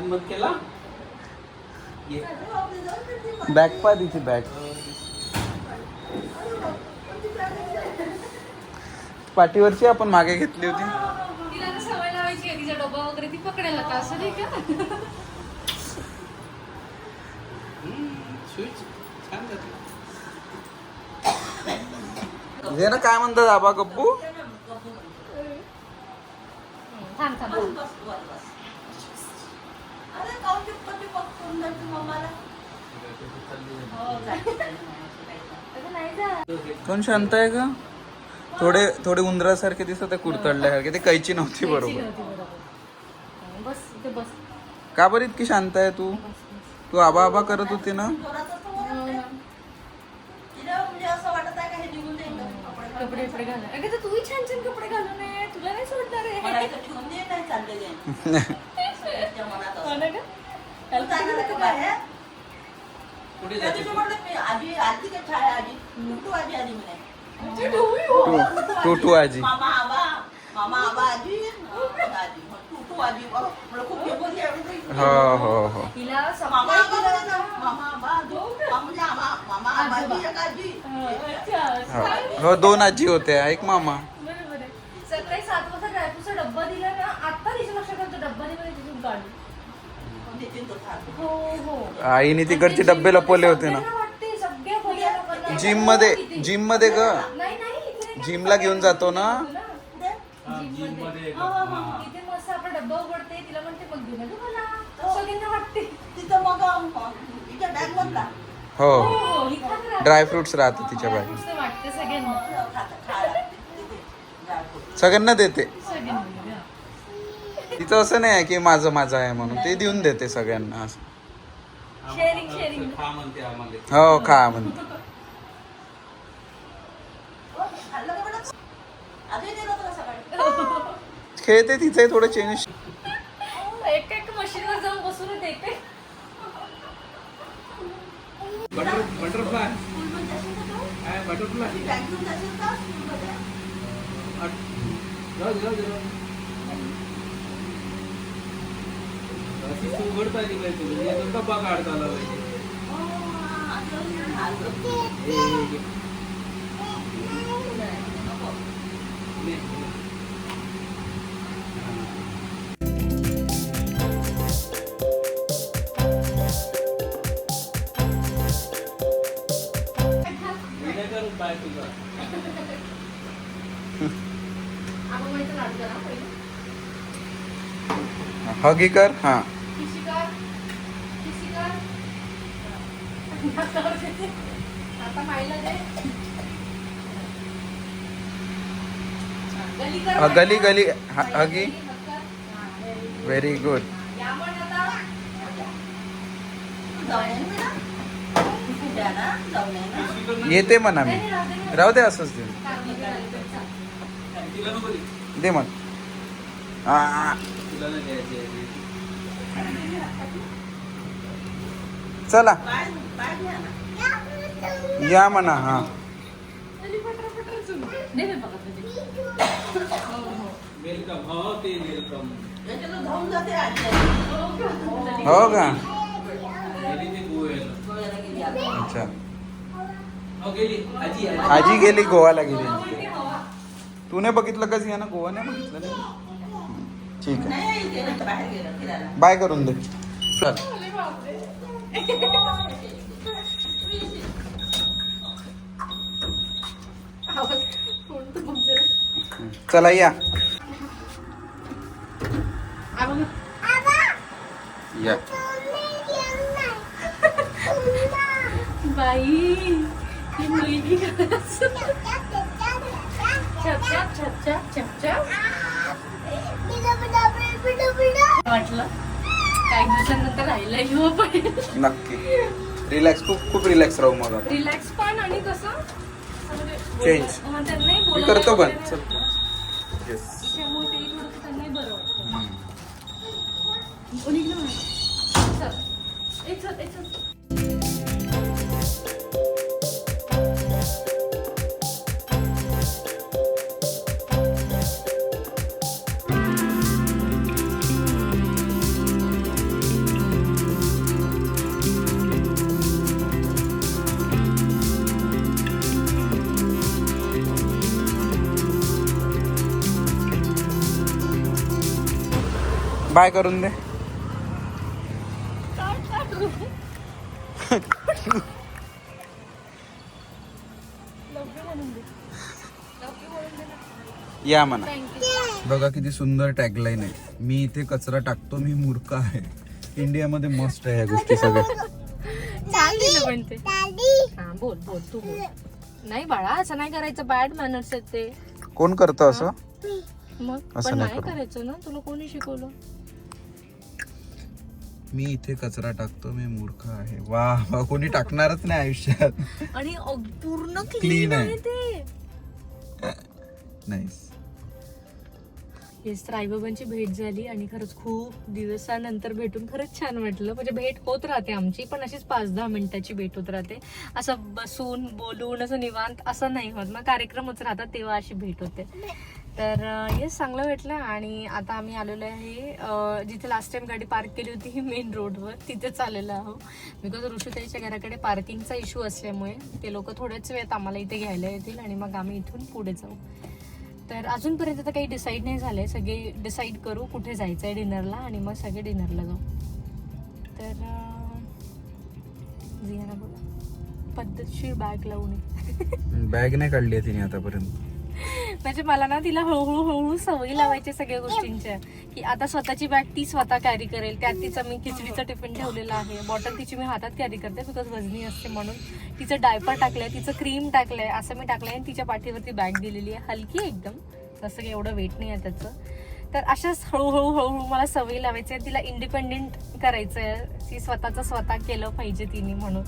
बंद केला? ये. बॅग पा तिची बॅग. पाठीवरची आपण मागे घेतली होती. तिला ना सवय लावायची आहे तिचा डबा वगैरे ती पकडेल आता असं नाही का? हम्म, स्विच छान जाते हे ना काय म्हणतात आबा गप्पू? थांब थांब. अगं नाही जा कोण शांत आहे का थोडे थोडे उंदरासारखे दिसत आहे कुरतडल्यासारखे ते कैची नव्हती बरोबर. बस बस. का बरं इतकी शांत आहे तू? तू आबा आबा करत होती ना? कपडे कपडे घाला अगं तर तूही छान छान कपडे घालून ये. तुला नाही सोडणार आहे. हो बाहेर? कुठे जाते हो. टू आजी मामा आबा मामा आबा आजी आजी. तू तू आजी मला खूप फेमस आहे हो हो हो. तिला मामा सकाळी आबा तिला बोलायचं. मामा आबा आजी म्हणजे आमा मामा आबा आजी एक आजी. अच्छा, हो. छान. हो दोन आजी होत्या. एक मामा. आईने तिकडचे डब्बे लपवले होते ना. जिममध्ये किती? जिममध्ये ग. जिमला घेऊन जातो ना. हा, हो, हो, हो. हा. हो. हो, हो, राहते. ड्रायफ्रुट्स राहते तिच्या हा, वाटते सगळ्यांना. देते. तिचं असं नाही आहे की माझं माझं आहे म्हणून. ते देऊन देते सगळ्यांना असं. Sharing, sharing. खा म्हणते आम्हाला हो खा म्हणते. खेळते तिचं थोडं चेंज एक एक मशीनवर जाऊन बसून बटर बटरफ्लाय काय बटरफ्लाय? जाऊ जाऊ जाऊ दे. अशी तू उघडता आली पाहिजे तुला. हे डब्बा काढता आला पाहिजे हो, असं- हे, बाय तुझा हगी कर हा किसी का किसी का हातावर देते. आता दे गली. गली अगी हगी व्हेरी गुड येते म्हणा मी राहू दे, असंच दे दे. दे म्हण आ, तिला नाही द्यायची आहे. चला. या म्हणा हा. हो, का गोव्याला गोव्याला. अच्छा आजी गेली गोवाला गेली. तू नाही बघितलं कधी या ना गोवा नाही बघितलं ठीक आहे बाय करून दे चल चला या. या. बाई ही मुलगी वाटलं? काही दिवसांनंतर राहिला येऊ पण नक्की रिलॅक्स खूप खूप रिलॅक्स राहू मग आपण. रिलॅक्स पण आणि कसं Change. हा, त्यांनाही मी बोलायला करतो चल वाटतं. येस बाय करून दे. या म्हणा. बघा किती सुंदर टॅगलाईन आहे. मी इथे कचरा टाकतो मी मूर्ख आहे. इंडियामध्ये मस्त आहे या गोष्टी सगळ्या. छान दिलं पण ते हा बोल बोल तू बोल. नाही बाळा असं नाही करायचं बॅड मॅनर्स आहेत ते. कोण करतं असं? मग असं पण नाही नाही करू. करायचं ना तुला कोणी शिकवलं? मी इथे कचरा टाकतो मी मूर्ख आहे. वा वा, कोणी टाकणारच नाही आयुष्यात. आणि पूर्ण क्लीन आहे. ते. नाही येस तर आईबाबांची भेट झाली आणि खरंच खूप दिवसानंतर भेटून खरंच छान वाटलं. म्हणजे भेट होत राहते आमची पण अशीच पाच दहा मिनिटाची भेट होत राहते. असं बसून बोलून असं निवांत असं नाही होत. मग कार्यक्रमच राहतात तेव्हा अशी भेट होते. तर येस चांगलं भेटलं आणि आता आम्ही आलेलो आहे जिथे लास्ट टाइम गाडी पार्क केली होती ही मेन रोडवर तिथेच आलेलो आहोत. बिकॉज ऋषुताईच्या घराकडे पार्किंगचा इश्यू असल्यामुळे ते लोक थोड्याच वेळात आम्हाला इथे घ्यायला येतील आणि मग आम्ही इथून पुढे जाऊ. तर अजूनपर्यंत तर काही डिसाईड नाही झालंय. सगळे डिसाईड करू कुठे जायचं आहे डिनरला आणि मग सगळे डिनरला जाऊ. तर जियाना बोला. पद्धतशीर बॅग लावून बॅग नाही काढली आहे तिने आतापर्यंत. म्हणजे मला ना तिला हळूहळू हळूहळू सवयी लावायच्या सगळ्या गोष्टींच्या. की आता स्वतःची बॅग ती स्वतः कॅरी करेल त्यात तिचा मी खिचडीचा टिफिन ठेवलेला आहे. बॉटल तिची मी हातात कॅरी करते बिकॉज वजनी असते म्हणून. तिचं डायपर टाकलंय तिचं क्रीम टाकलंय असं मी टाकलंय आणि तिच्या पाठीवरती बॅग दिलेली आहे. हलकी एकदम. तसं काही एवढं वेट नाही आहे त्याचं. तर अशाच हळूहळू हळूहळू मला सवयी लावायची आहे. तिला इंडिपेंडेंट करायचं आहे ती स्वतःचं स्वतः केलं पाहिजे तिने म्हणून.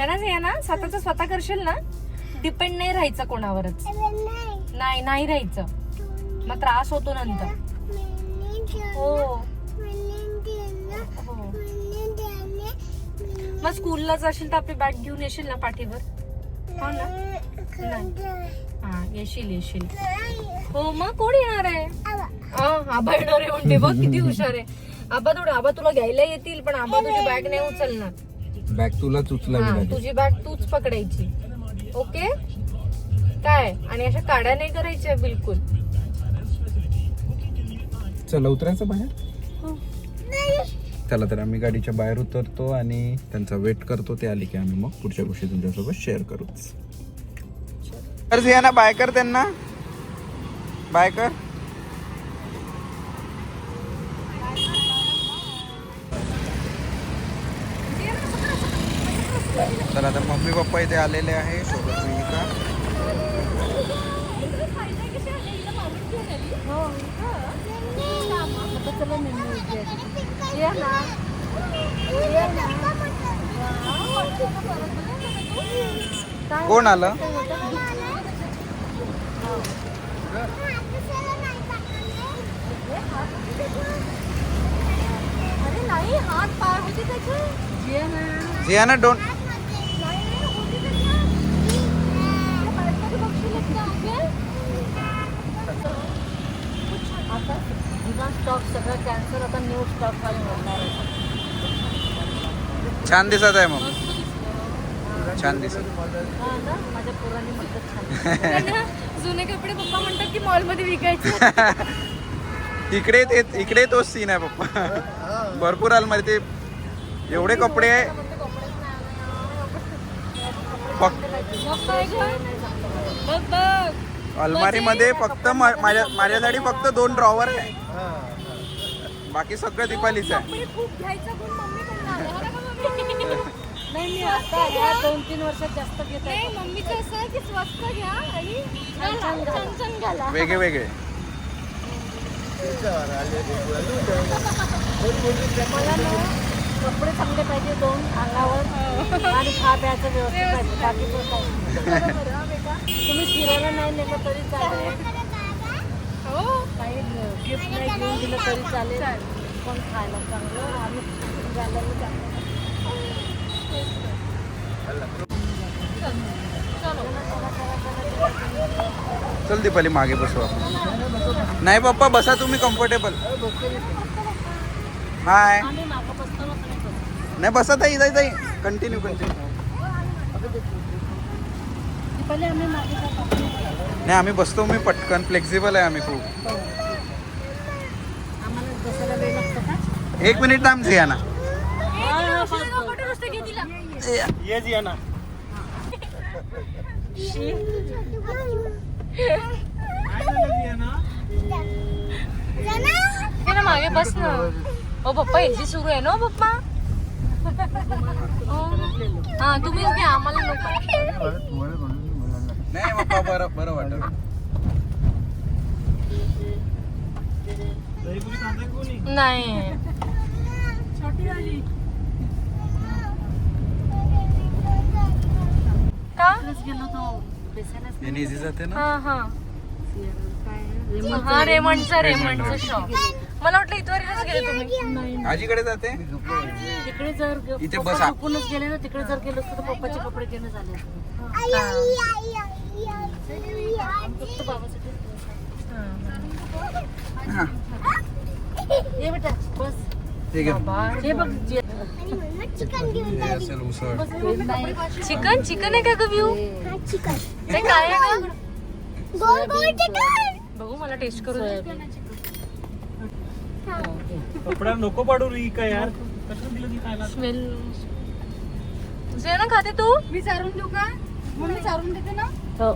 हे ना स्वतःचं स्वतः करशील ना? डिपेंड नाही राहायचं कोणावरच. नाही. नाही राहायचं. मग त्रास होतो नंतर. हो. हो. मग स्कूलला जाशील तर आपली बॅग घेऊन येशील ना पाठीवर? हो ना? नाही. हा येशील येशील. हो मग कोण येणार आहे? हा आबा येणार आहे म्हणते बघ किती हुशार आहे. आबा थोडं आबा तुला घ्यायला येतील पण आबा तुझी बॅग नाही उचलणार. बॅग तुलाच हा तुझी बॅग तूच पकडायची. ओके? काय? आणि अशा काड्या नाही करायच्या बिलकुल? चला उतरायचं बाहेर? हो. चला तर आम्ही गाडीच्या बाहेर उतरतो आणि त्यांचा वेट करतो ते आले की आम्ही मग पुढच्या गोष्टी तुमच्यासोबत शेअर करूच. तर सियाना बाय कर त्यांना. बाय कर. तर आता मम्मी पप्पा इथे आलेले आहे सोबत मी का कोण आलं? अरे नाही हात पाय होते त्याचे. जियाना डोंट आता जुना स्टॉक सगळा कॅन्सर आता न्यू स्टॉक वाले मिळणार आहे छान दिसत आहे मग. छान दिसत. हा ना माझ्या पोरांनी म्हटलं छान जुने कपडे पप्पा म्हणतात की मॉलमध्ये विकायचे. इकडे ते इकडे तोच सीन आहे पप्पा. भरपूर आलमारी ते एवढे कपडे आहे. फक्त मस्त आहे का? बघ बघ. अलमारीमध्ये फक्त मा- माझ्या माझ्यासाठी फक्त दोन ड्रॉवर आहे. बाकी सगळं दीपालीच आहे. कपडे खूप घ्यायचं पण मम्मीकडनं आलं. हो ना गं मम्मी? नाही मी आता या दोन तीन वर्षात जास्त घेत नाही मम्मीचं असं आहे की स्वस्त घ्या आणि छान छान छान घाला. वेगळे वेगळे. मला ना कपडे चांगले पाहिजे दोन अंगावर आणि खा प्यायचं व्यवस्थित पाहिजे बाकी तुम्ही फिरायला नाही नेलं तरी चालेल. काही गिफ्ट नाही घेऊन दिलं तरी चालेल पण खायला चांगलं आणि घालायला चांगलं चल दीपाली मागे बसू आपण. नाही पप्पा बसा तुम्ही कम्फर्टेबल हाय नाही नाही बसा ताई ताई ताई. कंटिन्यू कंटिन्यू नाही आम्ही बसतो मी पटकन. फ्लेक्झिबल आहे आम्ही खूप. आम्हाला बसायला वेळ लागतो एक मिनिट थांब ये जी ना हे ना मागे बस ना. ओ पप्पा एसी सुरू आहे ना पप्पा? हो. हा तुम्हीच घ्या आम्हाला नको. नाही पप्पा बरं बरं वाटत नाही. का? याने इझी जाते ना? हा हा. हा रेमंडचा रेमंडचा शॉप मला वाटलं इथवरच गेले तुम्ही? आजीकडे जाते? तिकडे जर इथे पप्पा बसा. झोपूनच गेले ना तिकडे जर गेलो असतो तर पप्पाचे कपडे घेणं झाले. असते. फक्त बाबासाठी. हा. ये बेटा बस. ठीक आहे हे बघ जे- हे असेल उसळ. चिकन? चिकन आहे का ग व्यू ते काय आहे बघू मला टेस्ट करू दे. कपडा नको पाडू री का यार. कसं दिलं ती खायला? स्मेल. जे ना खाते तू. हो.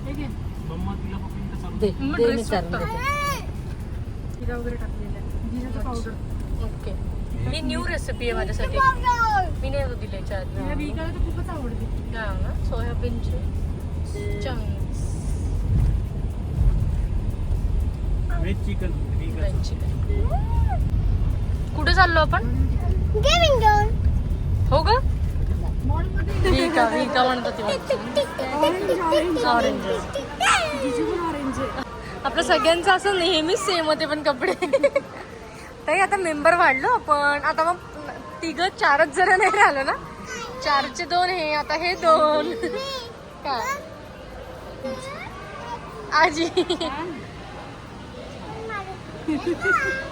मम्मा तिला पकडून तर चालू दे. मग दे dress मी चारून. देते. ओके. ही न्यू रेसिपी आहे माझ्यासाठी. मी नाही होती दिली याच्या आधी हा ना? सोयाबीनचे. चंक्स व्हेज चिकन चिकन कुठे चाललो आपण? हो ग? विका विका म्हणतात ऑरेंज आपलं सगळ्यांचं असं नेहमीच सेम होते पण कपडे. ताई आता मेंबर वाढलो आपण. आता मग तिघ चारच जण नाही राहिलो ना? चारचे दोन हे आता हे दोन. काय? आजी.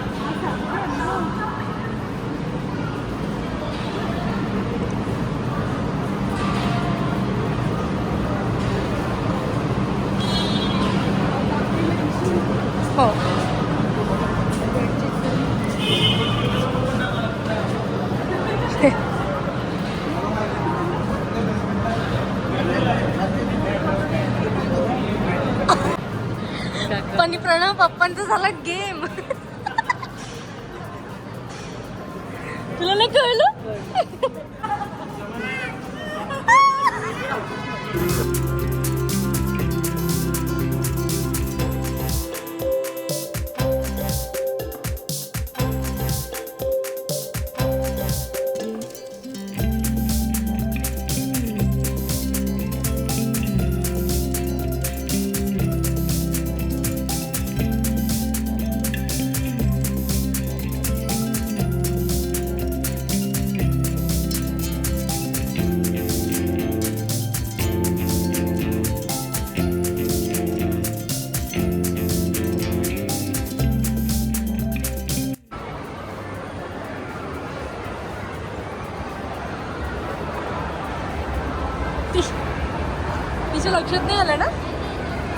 तिच्या लक्षात नाही आलं ना?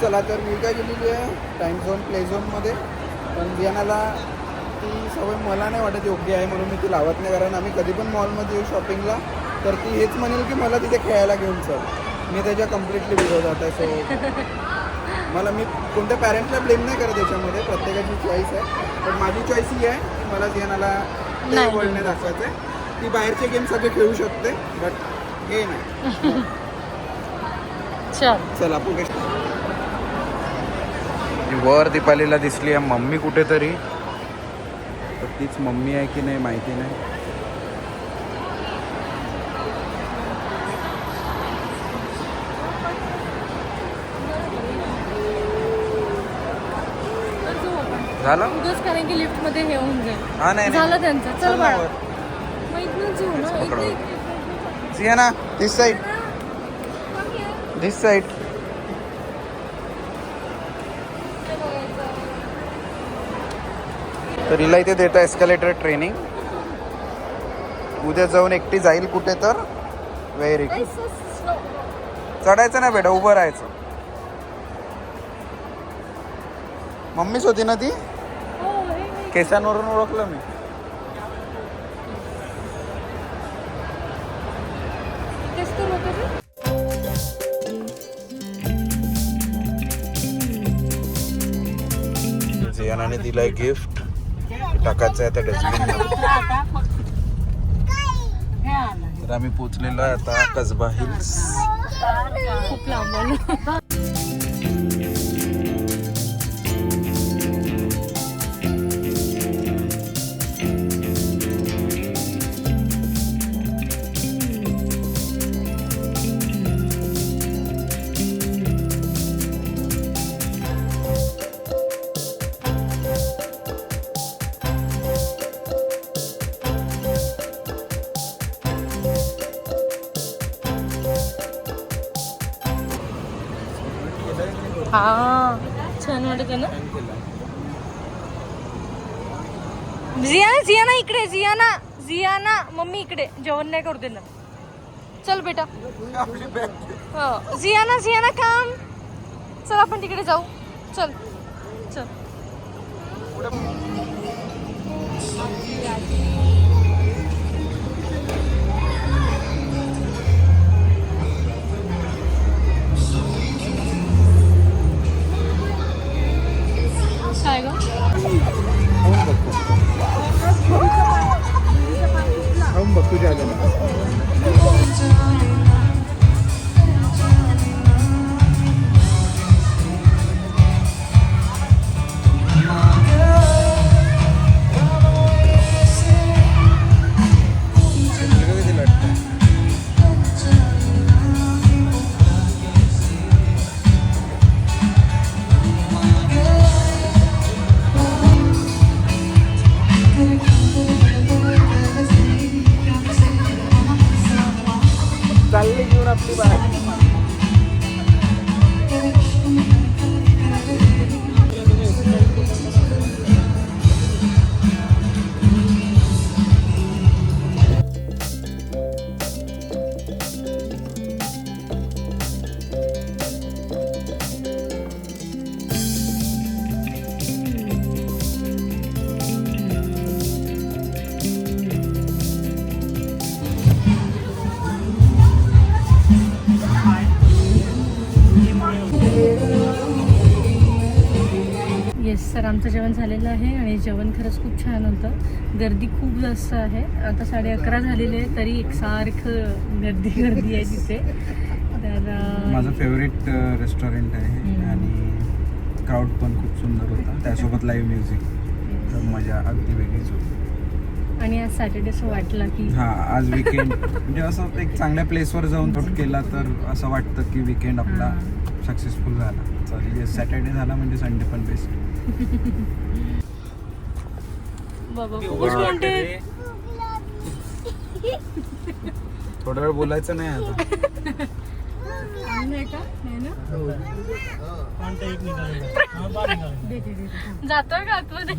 चला तर मी काय गेलेली आहे टाइम झोन प्ले झोनमध्ये पण बियाणाला ती सवय मला नाही वाटत योग्य आहे म्हणून मी ती लावत नाही कारण आम्ही कधी पण मॉलमध्ये येऊ शॉपिंगला तर ती हेच म्हणेल की मला तिथे खेळायला घेऊन चल. मी त्याच्या कम्प्लिटली विरोधात आहे सो मला मी कोणत्या पॅरेंट्सला ब्लेम नाही करत याच्यामध्ये प्रत्येकाची चॉईस आहे. पण माझी चॉईस ही आहे की मला जियानाला. वर्ल्ड नाही दाखवायचं आहे ती बाहेरचे गेम सगळे खेळू शकते बट हे नाही. चल. चल आपण वर दीपालीला दिसली आहे मम्मी कुठेतरी. तर तीच मम्मी आहे की नाही माहिती नाही. झालं? उगाच कारण की लिफ्टमध्ये हे होऊन जाईल. हा नाही झालं त्यांचं. चल चल बाळा. जाऊ ना. This side this side. तर हिला इथे देतं एस्कलेटर ट्रेनिंग उद्या जाऊन एकटी जाईल कुठे तर? व्हेरी चढायचं नाही बेटा उभं राहायचं. मम्मीच होती ना ती? हो, केसांवरून ओळखलं मी. जियानाने दिलाय गिफ्ट. टाकायचं आहे त्या डस्टबिन तर आम्ही पोचलेलो आहे आता कसबा हिल्स. खूप लांब हा छान वाटत ना? जियाना जियाना इकडे जियाना जियाना मम्मी इकडे. जेवण नाही करू देणार. चल बेटा. हो जियाना जियाना काम चल आपण तिकडे जाऊ. चल चल. खाऊन बघ आमचं जेवण झालेलं आहे आणि जेवण खरंच खूप छान होतं. गर्दी खूप जास्त आहे. आता साडे अकरा झालेले आहे तरी एकसारखं गर्दी गर्दी आहे तिथे. तर माझं फेवरेट रेस्टॉरंट आहे. आणि क्राऊड पण खूप सुंदर होता. त्यासोबत लाईव्ह म्युझिक तर मजा अगदी वेगळीच होती. आणि आज सॅटर्डे असं वाटलं की हा आज विकेंड म्हणजे असं एक चांगल्या प्लेसवर जाऊन शूट केला तर असं वाटतं की विकेंड आपला. सक्सेसफुल झाला. येस सॅटर्डे झाला म्हणजे संडे पण बेस्ट बाबा म्हणते थोडा वेळ बोलायचं नाही आता. नाही का? नाही ना? जातोय का आतमध्ये?